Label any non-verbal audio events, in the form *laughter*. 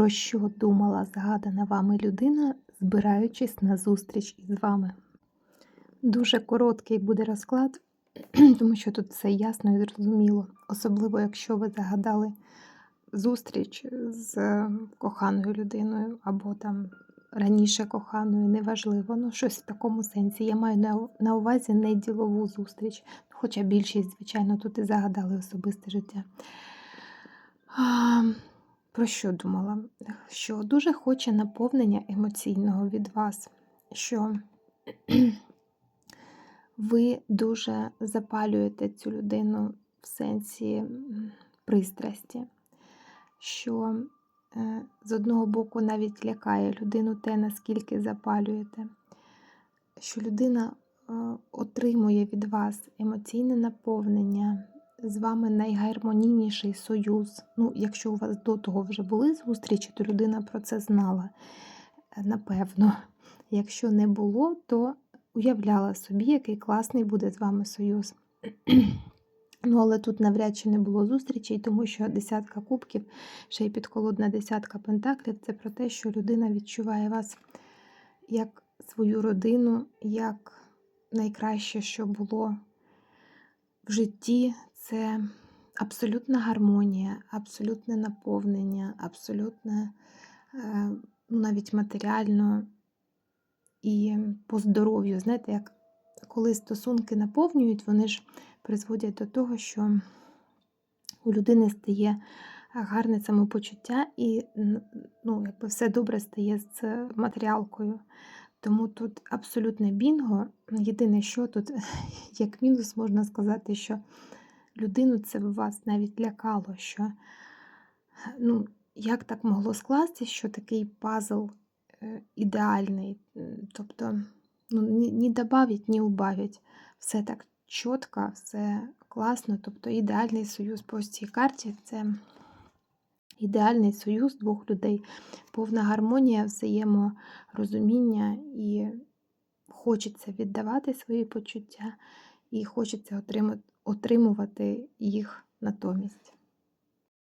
Про що думала згадана вами людина, збираючись на зустріч із вами? Дуже короткий буде розклад, *clears throat* тому що тут все ясно і зрозуміло. Особливо, якщо ви загадали зустріч з коханою людиною або там раніше коханою, неважливо, ну щось в такому сенсі. Я маю на, на увазі не ділову зустріч, хоча більшість, звичайно, тут і загадали особисте життя. Про що думала? Що дуже хоче наповнення емоційного від вас, що ви дуже запалюєте цю людину в сенсі пристрасті, що е, з одного боку навіть лякає людину те, наскільки запалюєте, що людина е, отримує від вас емоційне наповнення, з вами найгармонійніший союз. Ну, якщо у вас до того вже були зустрічі, то людина про це знала, е, напевно. Якщо не було, то уявляла собі, який класний буде з вами союз. *clears throat* Ну, але тут навряд чи не було зустрічей, тому що десятка кубків, ще й підколодна десятка пентаклів це про те, що людина відчуває вас як свою родину, як найкраще, що було в житті. Це абсолютна гармонія, абсолютне наповнення, абсолютне е, ну, навіть матеріально і по здоров'ю. Знаєте, як коли стосунки наповнюють, вони ж призводять до того, що у людини стає гарне самопочуття і ну, якби все добре стає з матеріалкою. Тому тут абсолютне бінго. Єдине, що тут, *laughs* як мінус, можна сказати, що людину це в вас навіть лякало, що ну, як так могло скластися, що такий пазл е, ідеальний, тобто ну, ні, ні добавить, ні убавить. Все так чітко, все класно. Тобто ідеальний союз по цій карті це ідеальний союз двох людей, повна гармонія, взаєморозуміння і хочеться віддавати свої почуття, і хочеться отримувати їх натомість.